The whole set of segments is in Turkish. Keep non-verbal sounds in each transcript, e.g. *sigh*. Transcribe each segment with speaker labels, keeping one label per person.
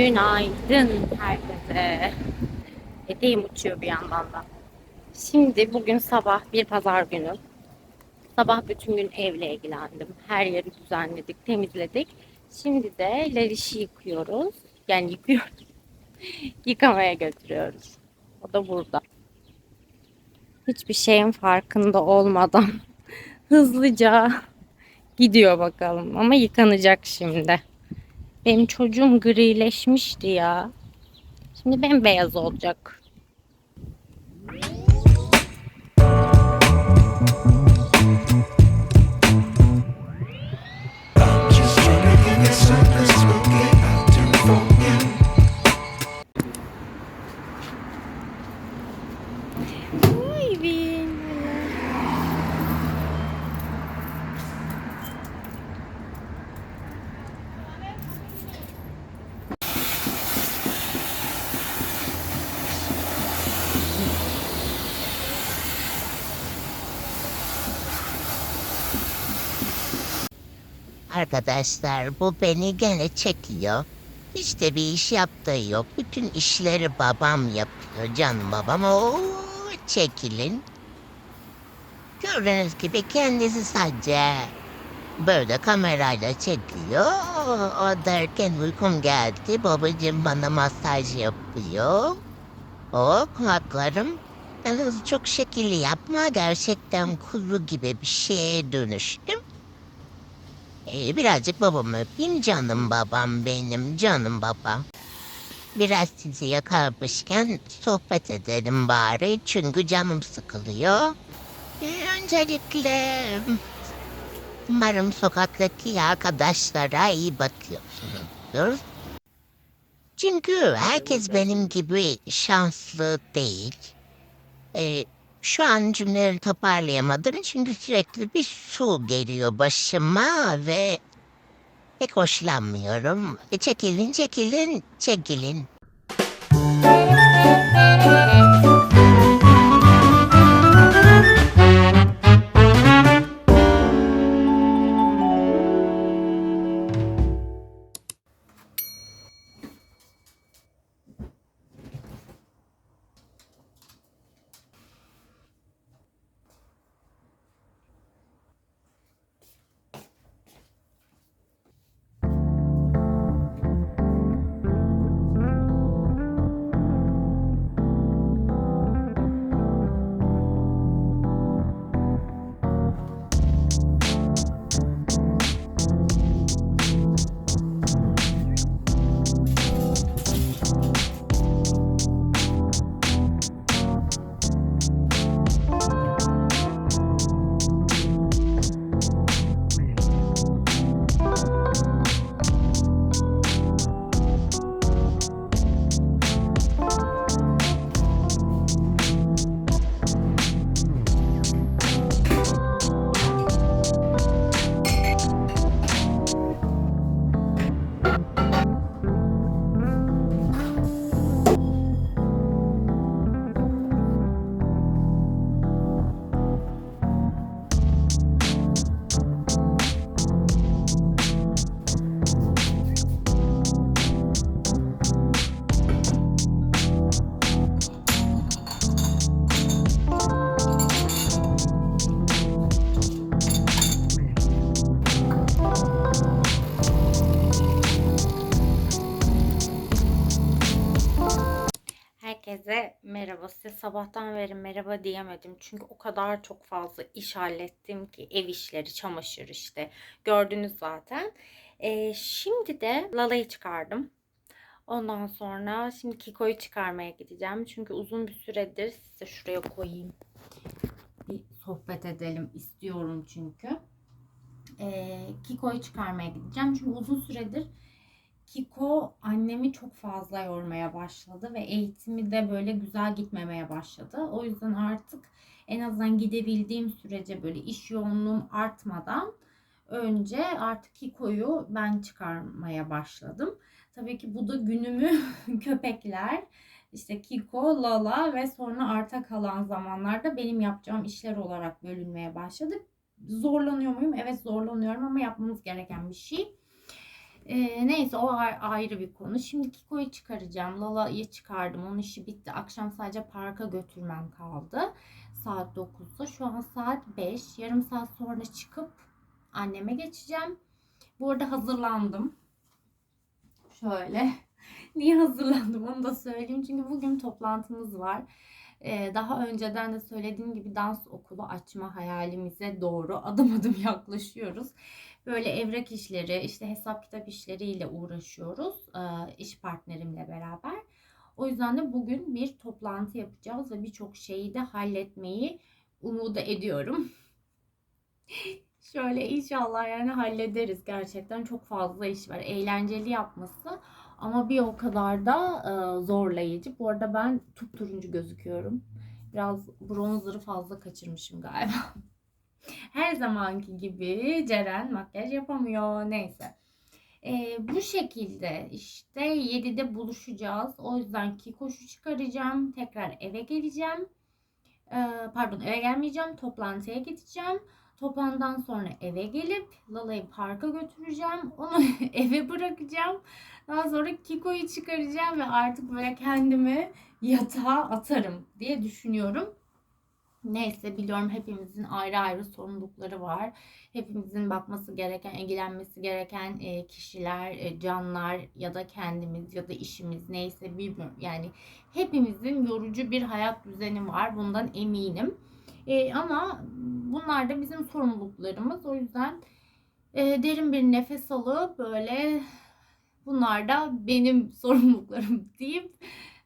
Speaker 1: Günaydın herkese. Eteğim uçuyor bir yandan da. Şimdi bugün sabah bir pazar günü. Sabah bütün gün evle ilgilendim. Her yeri düzenledik, temizledik. Şimdi de Leriş'i yıkıyoruz. Yani yıkıyoruz. *laughs* Yıkamaya götürüyoruz. O da burada. Hiçbir şeyin farkında olmadan *laughs* hızlıca gidiyor bakalım. Ama yıkanacak şimdi. Benim çocuğum grileşmişti ya. Şimdi bembeyaz olacak.
Speaker 2: Arkadaşlar bu beni gene çekiyor. Hiç de bir iş yaptığı yok. Bütün işleri babam yapıyor. Canım babam o çekilin. Gördüğünüz gibi kendisi sadece böyle kamerayla çekiyor. O derken uykum geldi. Babacığım bana masaj yapıyor. O kulaklarım. Yalnız çok şekilli yapma. Gerçekten kuzu gibi bir şeye dönüştüm. Ee, birazcık babamı öpeyim canım babam benim canım babam. Biraz sizi yakarmışken sohbet edelim bari çünkü canım sıkılıyor. Ee, öncelikle umarım sokaktaki arkadaşlara iyi bakıyorsunuzdur. Çünkü herkes benim gibi şanslı değil. Ee, şu an cümleleri toparlayamadım çünkü sürekli bir su geliyor başıma ve pek hoşlanmıyorum. E, çekilin, çekilin, çekilin.
Speaker 1: Size sabahtan beri merhaba diyemedim. Çünkü o kadar çok fazla iş hallettim ki ev işleri, çamaşır işte. Gördünüz zaten. Ee, şimdi de Lala'yı çıkardım. Ondan sonra şimdi Kiko'yu çıkarmaya gideceğim. Çünkü uzun bir süredir size şuraya koyayım. Bir sohbet edelim istiyorum çünkü. Ee, Kiko'yu çıkarmaya gideceğim. Çünkü uzun süredir Kiko annemi çok fazla yormaya başladı ve eğitimi de böyle güzel gitmemeye başladı. O yüzden artık en azından gidebildiğim sürece böyle iş yoğunluğum artmadan önce artık Kiko'yu ben çıkarmaya başladım. Tabii ki bu da günümü *laughs* köpekler, işte Kiko, Lala ve sonra arta kalan zamanlarda benim yapacağım işler olarak bölünmeye başladı. Zorlanıyor muyum? Evet zorlanıyorum ama yapmamız gereken bir şey. Ee, neyse o ayrı bir konu. Şimdi Kiko'yu çıkaracağım. Lala'yı çıkardım. Onun işi bitti. Akşam sadece parka götürmem kaldı. Saat 9'da. Şu an saat 5. Yarım saat sonra çıkıp anneme geçeceğim. Bu arada hazırlandım. Şöyle. *laughs* Niye hazırlandım onu da söyleyeyim. Çünkü bugün toplantımız var. Ee, daha önceden de söylediğim gibi dans okulu açma hayalimize doğru adım adım yaklaşıyoruz. Böyle evrak işleri, işte hesap kitap işleriyle uğraşıyoruz e, iş partnerimle beraber. O yüzden de bugün bir toplantı yapacağız ve birçok şeyi de halletmeyi umut ediyorum. *laughs* Şöyle inşallah yani hallederiz gerçekten çok fazla iş var. Eğlenceli yapması ama bir o kadar da e, zorlayıcı. Bu arada ben turuncu gözüküyorum. Biraz bronzer'ı fazla kaçırmışım galiba. *laughs* Her zamanki gibi Ceren makyaj yapamıyor. Neyse. E, bu şekilde işte 7'de buluşacağız. O yüzden Kikoş'u çıkaracağım. Tekrar eve geleceğim. E, pardon eve gelmeyeceğim. Toplantıya gideceğim. Toplantıdan sonra eve gelip Lala'yı parka götüreceğim. Onu *laughs* eve bırakacağım. Daha sonra Kiko'yu çıkaracağım ve artık böyle kendimi yatağa atarım diye düşünüyorum. Neyse biliyorum hepimizin ayrı ayrı sorumlulukları var. Hepimizin bakması gereken, ilgilenmesi gereken e, kişiler, e, canlar ya da kendimiz ya da işimiz neyse bilmiyorum. Yani hepimizin yorucu bir hayat düzeni var. Bundan eminim. E, ama bunlar da bizim sorumluluklarımız. O yüzden e, derin bir nefes alıp böyle bunlar da benim *laughs* sorumluluklarım deyip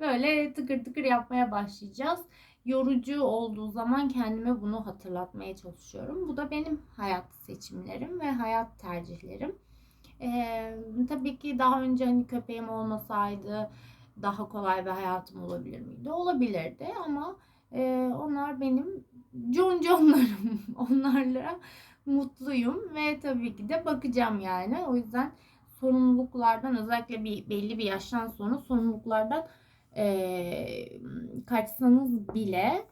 Speaker 1: böyle tıkır tıkır yapmaya başlayacağız. Yorucu olduğu zaman kendime bunu hatırlatmaya çalışıyorum. Bu da benim hayat seçimlerim ve hayat tercihlerim. Ee, tabii ki daha önce hani köpeğim olmasaydı daha kolay bir hayatım olabilir miydi? Olabilirdi ama e, onlar benim John John'larım. *laughs* Onlarla mutluyum ve tabii ki de bakacağım yani. O yüzden sorumluluklardan özellikle bir belli bir yaştan sonra sorumluluklardan e, kaçsanız bile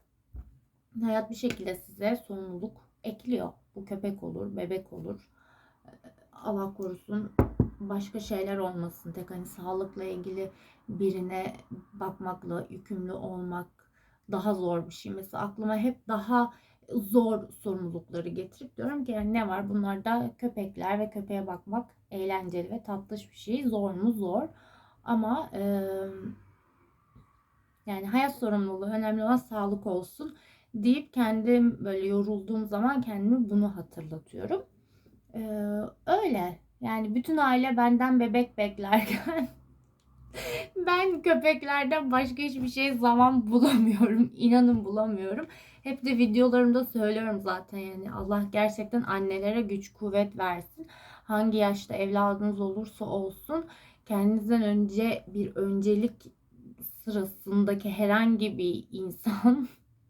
Speaker 1: hayat bir şekilde size sorumluluk ekliyor. Bu köpek olur, bebek olur. Allah korusun başka şeyler olmasın. Tek hani sağlıkla ilgili birine bakmakla yükümlü olmak daha zor bir şey. Mesela aklıma hep daha zor sorumlulukları getirip diyorum ki yani ne var bunlarda köpekler ve köpeğe bakmak eğlenceli ve tatlış bir şey. Zor mu? Zor. Ama e, yani hayat sorumluluğu önemli olan sağlık olsun deyip kendim böyle yorulduğum zaman kendime bunu hatırlatıyorum. E, öyle. Yani bütün aile benden bebek beklerken *laughs* ben köpeklerden başka hiçbir şey zaman bulamıyorum. İnanın bulamıyorum. Hep de videolarımda söylüyorum zaten yani Allah gerçekten annelere güç kuvvet versin. Hangi yaşta evladınız olursa olsun kendinizden önce bir öncelik sırasındaki herhangi bir insan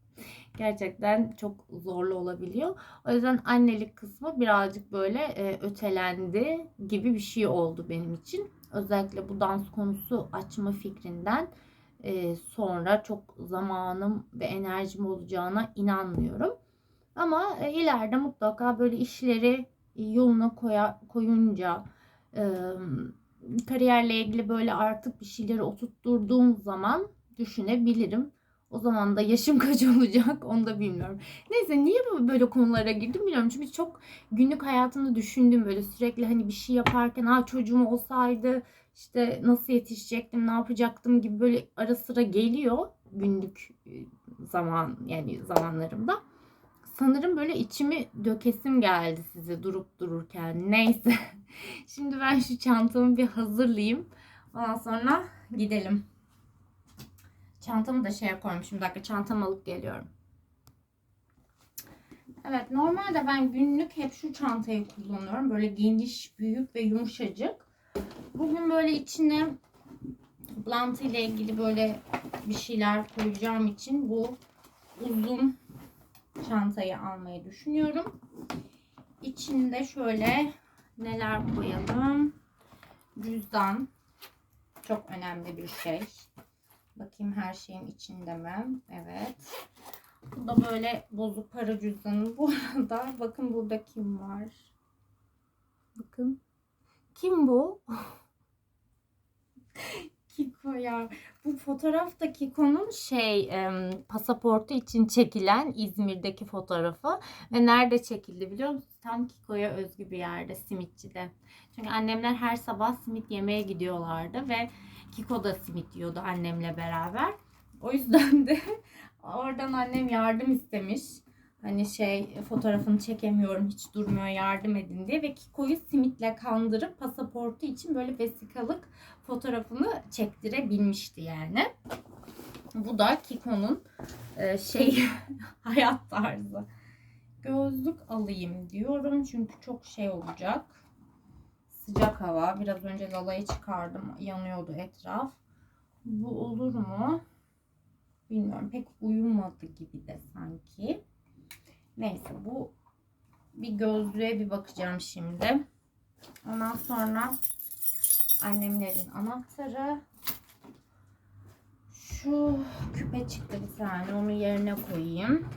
Speaker 1: *laughs* gerçekten çok zorlu olabiliyor. O yüzden annelik kısmı birazcık böyle e, ötelendi gibi bir şey oldu benim için. Özellikle bu dans konusu açma fikrinden e, sonra çok zamanım ve enerjim olacağına inanmıyorum. Ama e, ileride mutlaka böyle işleri yoluna koya, koyunca e, kariyerle ilgili böyle artık bir şeyleri oturtturduğum zaman düşünebilirim. O zaman da yaşım *laughs* kaç olacak onu da bilmiyorum. Neyse niye böyle konulara girdim bilmiyorum. Çünkü çok günlük hayatımda düşündüm böyle sürekli hani bir şey yaparken Aa, çocuğum olsaydı işte nasıl yetişecektim ne yapacaktım gibi böyle ara sıra geliyor günlük e, zaman yani zamanlarımda. Sanırım böyle içimi dökesim geldi size durup dururken. Neyse. *laughs* Şimdi ben şu çantamı bir hazırlayayım. Ondan sonra gidelim. Çantamı da şeye koymuşum. Bir dakika çantamı alıp geliyorum. Evet normalde ben günlük hep şu çantayı kullanıyorum. Böyle geniş, büyük ve yumuşacık. Bugün böyle içine toplantı ile ilgili böyle bir şeyler koyacağım için bu uzun çantayı almayı düşünüyorum. İçinde şöyle neler koyalım? Cüzdan. Çok önemli bir şey. Bakayım her şeyin içinde mi? Evet. Bu da böyle bozuk para cüzdanı. Bu arada *laughs* bakın burada kim var? Bakın. Kim bu? *laughs* Kiko ya. Bu fotoğrafta Kiko'nun şey pasaportu için çekilen İzmir'deki fotoğrafı ve nerede çekildi biliyor musunuz? Tam Kiko'ya özgü bir yerde simitçide. Çünkü annemler her sabah simit yemeye gidiyorlardı ve Kiko da simit yiyordu annemle beraber. O yüzden de *laughs* oradan annem yardım istemiş. Hani şey fotoğrafını çekemiyorum hiç durmuyor yardım edin diye ve Kiko'yu simitle kandırıp pasaportu için böyle vesikalık fotoğrafını çektirebilmişti yani. Bu da Kiko'nun e, şey *laughs* hayat tarzı. Gözlük alayım diyorum çünkü çok şey olacak. Sıcak hava. Biraz önce lalayı çıkardım. Yanıyordu etraf. Bu olur mu? Bilmiyorum. Pek uyumadı gibi de sanki. Neyse bu bir gözlüğe bir bakacağım şimdi. Ondan sonra annemlerin anahtarı. Şu küpe çıktı bir tane. Onu yerine koyayım.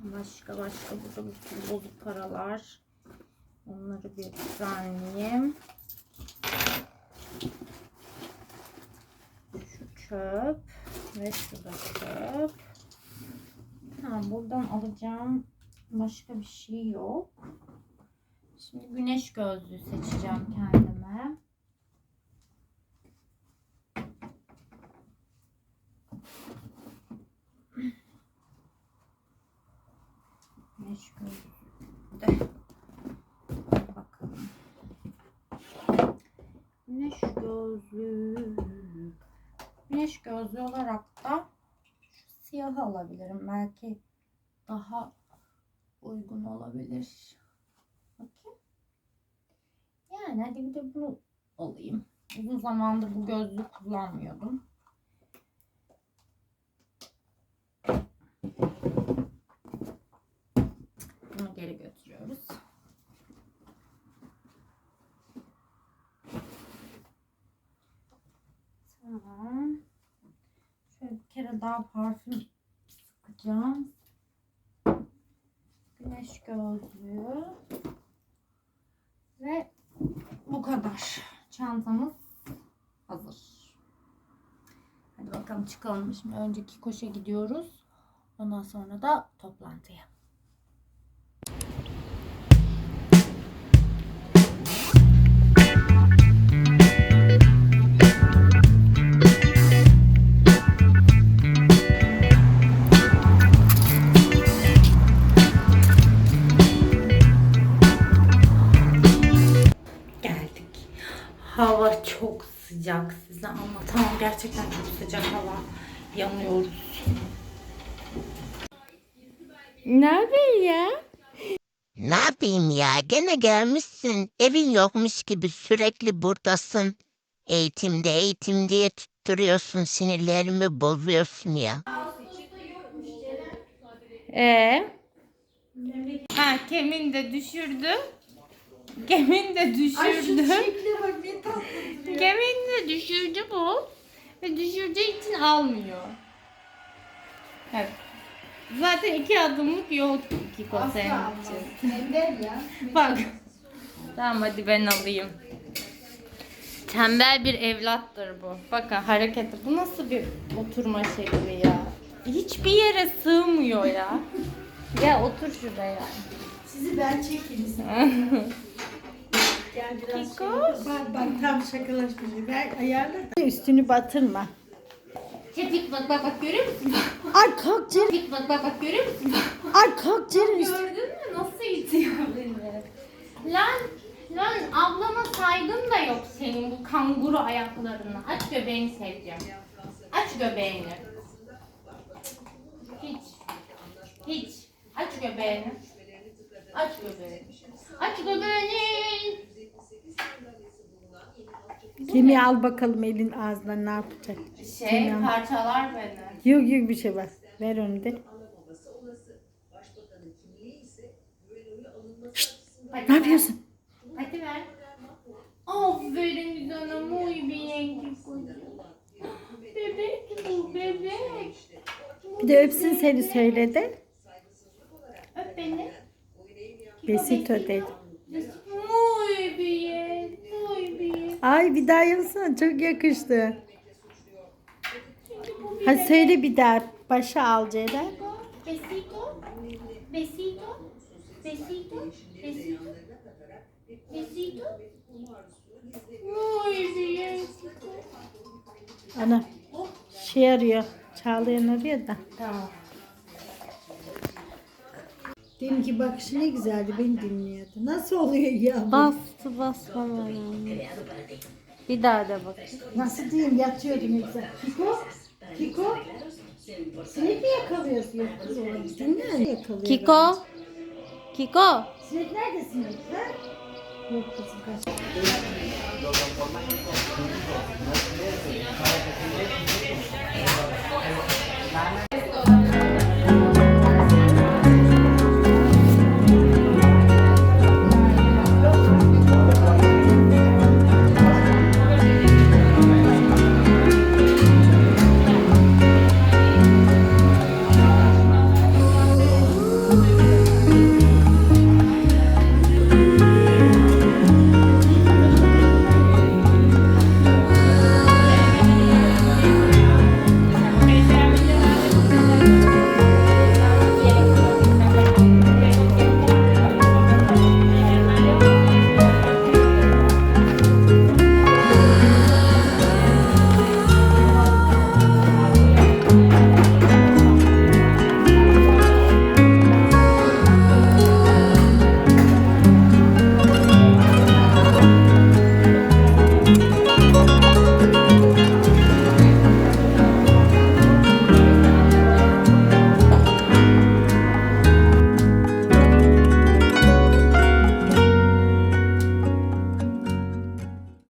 Speaker 1: Başka başka burada bir sürü bozuk paralar. Onları bir düzenleyeyim. Şu çöp ve şu da çöp. Tamam buradan alacağım başka bir şey yok. Şimdi güneş gözlüğü seçeceğim kendime. Güneş gözlüğü de bakalım. Güneş gözlüğü. Güneş gözlüğü olarak siyahı alabilirim. Belki daha uygun olabilir. Bakayım. Yani hadi bir de bunu alayım. Uzun zamandır bu gözlüğü kullanmıyordum. Bunu geri götürüyoruz. Tamam. Kere daha parfüm sıkacağım. Güneş gözlüğü. Ve bu kadar. Çantamız hazır. Hadi bakalım çıkalım. Şimdi önceki koşa gidiyoruz. Ondan sonra da toplantıya. Size anlatamam. Gerçekten çok sıcak hava. Yanıyoruz. Ne haber ya?
Speaker 2: Ne yapayım ya gene gelmişsin. Evin yokmuş gibi sürekli buradasın. Eğitimde eğitim diye tutturuyorsun sinirlerimi bozuyorsun ya.
Speaker 1: Ee? Ha kemin de düşürdü. Kemin de düşürdü. Kemin de düşürdü bu. Ve düşürdüğü için almıyor. Evet. Zaten iki adımlık yol Kiko senin için. *laughs* Bak. Tamam hadi ben alayım. Tembel bir evlattır bu. Bakın hareketi. Bu nasıl bir oturma şekli ya? Hiçbir yere sığmıyor ya. *laughs* Gel otur şuraya.
Speaker 3: Sizi ben çekeyim. *laughs* Gel biraz şöyle- Bak bak tam şakalaşmayacağım. Ben ayarla. Üstünü batırma.
Speaker 1: Tepik bak bak bak görüyor musun?
Speaker 3: Ay kalk Ceren.
Speaker 1: Tepik bak bak bak görüyor musun?
Speaker 3: Ay kalk Ceren.
Speaker 1: Gördün mü nasıl itiyor beni? Lan lan ablama saygın da yok senin bu kanguru ayaklarına. Aç göbeğini seveceğim. Aç göbeğini. Hiç. Hiç. Aç göbeğini. Aç göbeğini. Aç göbeğini.
Speaker 3: Kimi al bakalım elin ağzına ne yapacak?
Speaker 1: Şey
Speaker 3: Bilmiyorum.
Speaker 1: parçalar beni.
Speaker 3: Yok yok bir şey var. Ver onu de.
Speaker 1: Hadi
Speaker 3: Ne yapıyorsun?
Speaker 1: Ver. Hadi ver. Aferin sana muy bien. Bebek bu bebek.
Speaker 3: Bir de öpsün seni söyledi.
Speaker 1: Öp beni.
Speaker 3: Besito dedi.
Speaker 1: Muy bien.
Speaker 3: Ay bir daha yapsana çok yakıştı. Hadi söyle bir daha. Başa al Ceyda.
Speaker 4: Besito, besito, besito, besito, besito.
Speaker 3: Ana şey arıyor. Çağlayan arıyor da. Tamam. Deminki bakışı ne güzeldi. Beni dinliyordu. Nasıl oluyor ya?
Speaker 1: Bastı basmama. Bir daha da bak.
Speaker 3: Nasıl diyeyim yatıyordu ne güzel. Kiko? Kiko? Sinek mi yakalıyorsun? Yok kız oğlum. Dinle. Yakalıyor.
Speaker 1: Kiko. Kiko.
Speaker 3: Sinek nerede sinekler? Yok kızım kaç.